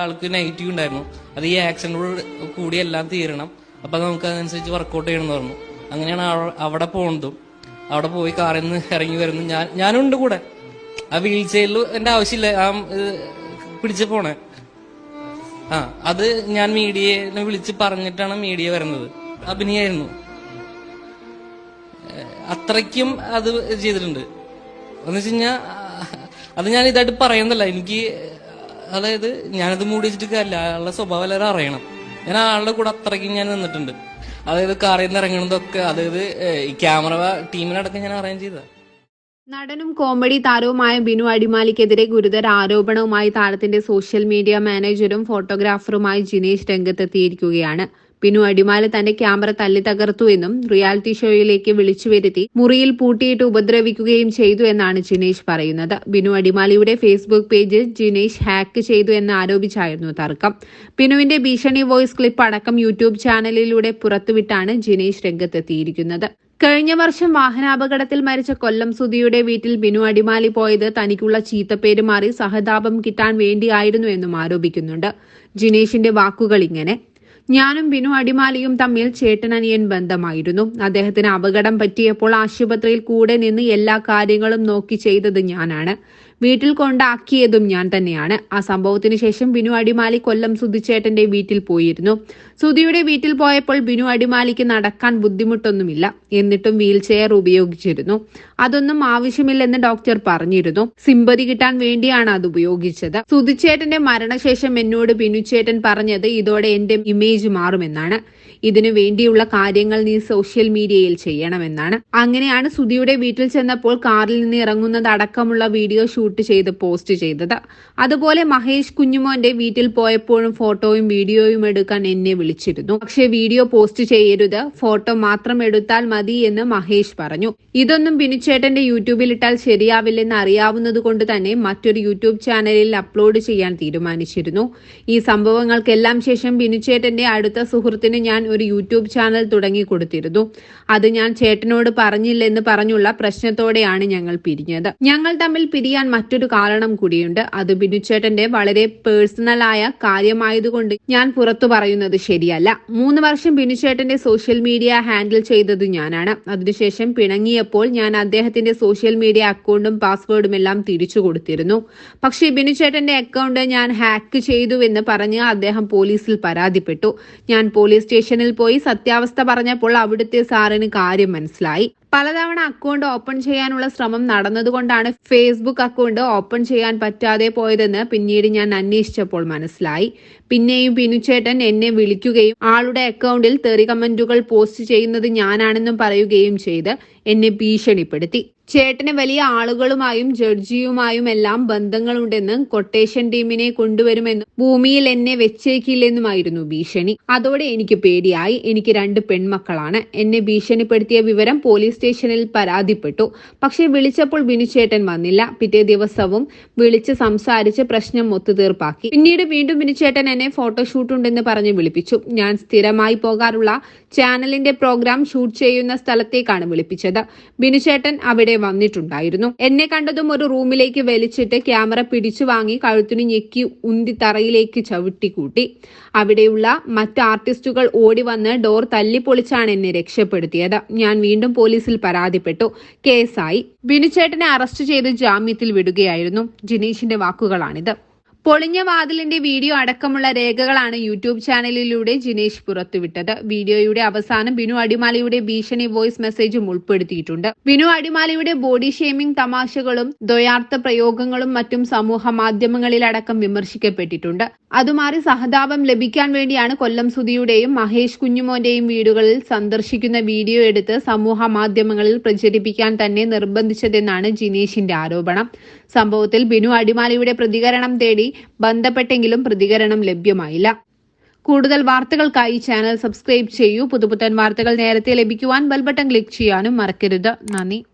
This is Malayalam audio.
ആൾക്ക് നെഗറ്റീവ് ഉണ്ടായിരുന്നു. അത് ഈ ആക്സിഡന്റോട് കൂടി എല്ലാം തീരണം. അപ്പൊ നമുക്ക് അതനുസരിച്ച് വർക്കൗട്ട് ചെയ്യണമെന്ന് പറഞ്ഞു. അങ്ങനെയാണ് അവിടെ പോകുന്നതും അവിടെ പോയി കാറിൽ നിന്ന് ഇറങ്ങി വരുന്നു ഞാൻ ഞാനുണ്ട് കൂടെ. ആ വീൽ ചെയറിൽ എന്റെ ആവശ്യമില്ല. ആ പിടിച്ച് പോണേ. ആ അത് ഞാൻ മീഡിയനെ വിളിച്ച് പറഞ്ഞിട്ടാണ് മീഡിയ വരുന്നത്. അഭിനയായിരുന്നു. അത്രയ്ക്കും അത് ചെയ്തിട്ടുണ്ട്. എന്ന് വെച്ച് കഴിഞ്ഞാൽ അത് ഞാൻ ഇതായിട്ട് പറയുന്നില്ല എനിക്ക് അതായത് ഞാനത് മൂടി വെച്ചിട്ട് കാര്യമില്ല. അയാളുടെ സ്വഭാവം എല്ലാവരും അറിയണം. ഞാൻ ആളുടെ കൂടെ അത്രയ്ക്കും ഞാൻ നിന്നിട്ടുണ്ട്. അതായത് കാറിൽ നിന്ന് ഇറങ്ങണതൊക്കെ അതായത് ഈ ക്യാമറ ടീമിനടക്കം ഞാൻ അറേഞ്ച് ചെയ്തതാണ് നടനും കോമഡി താരവുമായ ബിനു അടിമാലിക്കെതിരെ ഗുരുതര ആരോപണവുമായി താരത്തിന്റെ സോഷ്യൽ മീഡിയ മാനേജരും ഫോട്ടോഗ്രാഫറുമായി ജിനേഷ് രംഗത്തെത്തിയിരിക്കുകയാണ്. ബിനു അടിമാലി തന്റെ ക്യാമറ തല്ലി തകർത്തു എന്നും റിയാലിറ്റി ഷോയിലേക്ക് വിളിച്ചു വരുത്തി മുറിയിൽ പൂട്ടിയിട്ട് ഉപദ്രവിക്കുകയും ചെയ്തു എന്നാണ് ജിനേഷ് പറയുന്നത്. ബിനു അടിമാലിയുടെ ഫേസ്ബുക്ക് പേജ് ജിനേഷ് ഹാക്ക് ചെയ്തു എന്ന് ആരോപിച്ചായിരുന്നു തർക്കം. ബിനുവിന്റെ ഭീഷണി വോയിസ് ക്ലിപ്പ് അടക്കം യൂട്യൂബ് ചാനലിലൂടെ പുറത്തുവിട്ടാണ് ജിനേഷ് രംഗത്തെത്തിയിരിക്കുന്നത്. കഴിഞ്ഞ വർഷം വാഹനാപകടത്തിൽ മരിച്ച കൊല്ലം സുധിയുടെ വീട്ടിൽ ബിനു അടിമാലി പോയത് തനിക്കുള്ള ചീത്തപ്പേര് മാറി സഹതാപം കിട്ടാൻ വേണ്ടിയായിരുന്നു എന്നും ആരോപിക്കുന്നുണ്ട്. ജിനേഷിന്റെ വാക്കുകൾ ഇങ്ങനെ. ഞാനും ബിനു അടിമാലിയും തമ്മിൽ ചേട്ടനനിയൻ ബന്ധമായിരുന്നു. അദ്ദേഹത്തിന് അപകടം പറ്റിയപ്പോൾ ആശുപത്രിയിൽ കൂടെ നിന്ന് എല്ലാ കാര്യങ്ങളും നോക്കി ചെയ്തത് ഞാനാണ്. വീട്ടിൽ കൊണ്ടാക്കിയതും ഞാൻ തന്നെയാണ്. ആ സംഭവത്തിന് ശേഷം ബിനു അടിമാലി കൊല്ലം സുധിച്ചേട്ടന്റെ വീട്ടിൽ പോയിരുന്നു. സുധിയുടെ വീട്ടിൽ പോയപ്പോൾ ബിനു അടിമാലിക്ക് നടക്കാൻ ബുദ്ധിമുട്ടൊന്നുമില്ല. എന്നിട്ടും വീൽ ചെയർ ഉപയോഗിച്ചിരുന്നു. അതൊന്നും ആവശ്യമില്ലെന്ന് ഡോക്ടർ പറഞ്ഞിരുന്നു. സിമ്പതി കിട്ടാൻ വേണ്ടിയാണ് അത് ഉപയോഗിച്ചത്. സുധിച്ചേട്ടന്റെ മരണശേഷം എന്നോട് ബിനുചേട്ടൻ പറഞ്ഞത് ഇതോടെ എന്റെ ഇമേജ് മാറുമെന്നാണ്. ഇതിനു വേണ്ടിയുള്ള കാര്യങ്ങൾ നീ സോഷ്യൽ മീഡിയയിൽ ചെയ്യണമെന്നാണ്. അങ്ങനെയാണ് സുധിയുടെ വീട്ടിൽ ചെന്നപ്പോൾ കാറിൽ നിന്ന് ഇറങ്ങുന്നത് അടക്കമുള്ള വീഡിയോ ഷൂട്ട് ചെയ്ത് പോസ്റ്റ് ചെയ്തത്. അതുപോലെ മഹേഷ് കുഞ്ഞുമോന്റെ വീട്ടിൽ പോയപ്പോഴും ഫോട്ടോയും വീഡിയോയും എടുക്കാൻ എന്നെ വിളിച്ചിരുന്നു. പക്ഷേ വീഡിയോ പോസ്റ്റ് ചെയ്യരുത് ഫോട്ടോ മാത്രം എടുത്താൽ മതി എന്ന് മഹേഷ് പറഞ്ഞു. ഇതൊന്നും ബിനുചേട്ടന്റെ യൂട്യൂബിൽ ഇട്ടാൽ ശരിയാവില്ലെന്ന് അറിയാവുന്നത് കൊണ്ട് തന്നെ മറ്റൊരു യൂട്യൂബ് ചാനലിൽ അപ്ലോഡ് ചെയ്യാൻ തീരുമാനിച്ചിരുന്നു. ഈ സംഭവങ്ങൾക്കെല്ലാം ശേഷം ബിനുചേട്ടന്റെ അടുത്ത സുഹൃത്തിന് ഞാൻ ഒരു യൂട്യൂബ് ചാനൽ തുടങ്ങി കൊടുത്തിരുന്നു. അത് ഞാൻ ചേട്ടനോട് പറഞ്ഞില്ലെന്ന് പറഞ്ഞുള്ള പ്രശ്നത്തോടെയാണ് ഞങ്ങൾ പിരിഞ്ഞത്. ഞങ്ങൾ തമ്മിൽ പിരിയാൻ മറ്റൊരു കാരണം കൂടിയുണ്ട്. അത് ബിനുച്ചേട്ടന്റെ വളരെ പേഴ്സണലായ കാര്യമായതുകൊണ്ട് ഞാൻ പുറത്തു പറയുന്നത് ശരിയല്ല. മൂന്ന് വർഷം ബിനുച്ചേട്ടന്റെ സോഷ്യൽ മീഡിയ ഹാൻഡിൽ ചെയ്തത് ഞാനാണ്. അതിനുശേഷം പിണങ്ങിയപ്പോൾ ഞാൻ അദ്ദേഹത്തിന്റെ സോഷ്യൽ മീഡിയ അക്കൗണ്ടും പാസ്വേഡും എല്ലാം തിരിച്ചു കൊടുത്തിരുന്നു. പക്ഷേ ബിനുചേട്ടന്റെ അക്കൗണ്ട് ഞാൻ ഹാക്ക് ചെയ്തുവെന്ന് പറഞ്ഞ് അദ്ദേഹം പോലീസിൽ പരാതിപ്പെട്ടു. ഞാൻ പോലീസ് സ്റ്റേഷനിൽ പോയി സത്യാവസ്ഥ പറഞ്ഞപ്പോൾ അവിടുത്തെ സാറിന് കാര്യം മനസ്സിലായി. പലതവണ അക്കൗണ്ട് ഓപ്പൺ ചെയ്യാനുള്ള ശ്രമം നടന്നതുകൊണ്ടാണ് ഫേസ്ബുക്ക് അക്കൗണ്ട് ഓപ്പൺ ചെയ്യാൻ പറ്റാതെ പോയതെന്ന് പിന്നീട് ഞാൻ അന്വേഷിച്ചപ്പോൾ മനസ്സിലായി. പിന്നെയും പിനുച്ചേട്ടൻ എന്നെ വിളിക്കുകയും ആളുടെ അക്കൗണ്ടിൽ തെറി കമന്റുകൾ പോസ്റ്റ് ചെയ്യുന്നത് ഞാനാണെന്നും പറയുകയും ചെയ്ത് എന്നെ ഭീഷണിപ്പെടുത്തി. ചേട്ടന് വലിയ ആളുകളുമായും ജഡ്ജിയുമായും എല്ലാം ബന്ധങ്ങളുണ്ടെന്ന് കൊട്ടേഷൻ ടീമിനെ കൊണ്ടുവരുമെന്നും ഭൂമിയിൽ എന്നെ വെച്ചേക്കില്ലെന്നുമായിരുന്നു ഭീഷണി. അതോടെ എനിക്ക് പേടിയായി. എനിക്ക് രണ്ട് പെൺമക്കളാണ്. എന്നെ ഭീഷണിപ്പെടുത്തിയ വിവരം പോലീസ് സ്റ്റേഷനിൽ പരാതിപ്പെട്ടു. പക്ഷേ വിളിച്ചപ്പോൾ ബിനുചേട്ടൻ വന്നില്ല. പിറ്റേ ദിവസവും വിളിച്ച് സംസാരിച്ച് പ്രശ്നം ഒത്തുതീർപ്പാക്കി. പിന്നീട് വീണ്ടും ബിനുചേട്ടൻ എന്നെ ഫോട്ടോഷൂട്ട് ഉണ്ടെന്ന് പറഞ്ഞ് വിളിപ്പിച്ചു. ഞാൻ സ്ഥിരമായി പോകാറുള്ള ചാനലിന്റെ പ്രോഗ്രാം ഷൂട്ട് ചെയ്യുന്ന സ്ഥലത്തേക്കാണ് വിളിപ്പിച്ചത്. ബിനുചേട്ടൻ അവിടെ വന്നിട്ടുണ്ടായിരുന്നു. എന്നെ കണ്ടതും ഒരു റൂമിലേക്ക് വലിച്ചിട്ട് ക്യാമറ പിടിച്ചു വാങ്ങി കഴുത്തിനു ഞെക്കി ഉന്തി തറയിലേക്ക് ചവിട്ടിക്കൂട്ടി. അവിടെയുള്ള മറ്റ് ആർട്ടിസ്റ്റുകൾ ഓടി വന്ന് ഡോർ തല്ലിപ്പൊളിച്ചാണ് എന്നെ രക്ഷപ്പെടുത്തിയത്. ഞാൻ വീണ്ടും പോലീസിൽ പരാതിപ്പെട്ടു. കേസായി. ബിനുചേട്ടനെ അറസ്റ്റ് ചെയ്ത് ജാമ്യത്തിൽ വിടുകയായിരുന്നു. ജിനീഷിന്റെ വാക്കുകളാണിത്. പൊളിഞ്ഞ വാതിലിന്റെ വീഡിയോ അടക്കമുള്ള രേഖകളാണ് യൂട്യൂബ് ചാനലിലൂടെ ജിനേഷ് പുറത്തുവിട്ടത്. വീഡിയോയുടെ അവസാനം ബിനു അടിമാലിയുടെ ഭീഷണി വോയിസ് മെസ്സേജും ഉൾപ്പെടുത്തിയിട്ടുണ്ട്. ബിനു അടിമാലിയുടെ ബോഡി ഷേമിംഗ് തമാശകളും ദ്വയാർത്ഥ പ്രയോഗങ്ങളും മറ്റും സമൂഹ മാധ്യമങ്ങളിലടക്കം വിമർശിക്കപ്പെട്ടിട്ടുണ്ട്. അതുമാറി സഹതാപം ലഭിക്കാൻ വേണ്ടിയാണ് കൊല്ലം സുധിയുടെയും മഹേഷ് കുഞ്ഞുമോന്റെയും വീടുകളിൽ സന്ദർശിക്കുന്ന വീഡിയോ എടുത്ത് സമൂഹ മാധ്യമങ്ങളിൽ പ്രചരിപ്പിക്കാൻ തന്നെ നിർബന്ധിച്ചതെന്നാണ് ജിനേഷിന്റെ ആരോപണം. സംഭവത്തിൽ ബിനു അടിമാലിയുടെ പ്രതികരണം തേടി ബന്ധപ്പെട്ടെങ്കിലും പ്രതികരണം ലഭ്യമായില്ല. കൂടുതൽ വാർത്തകൾക്കായി ചാനൽ സബ്സ്ക്രൈബ് ചെയ്യൂ. പുതുപുത്തൻ വാർത്തകൾ നേരത്തെ ലഭിക്കുവാൻ ബെൽബട്ടൺ ക്ലിക്ക് ചെയ്യാനും മറക്കരുത്. നന്ദി.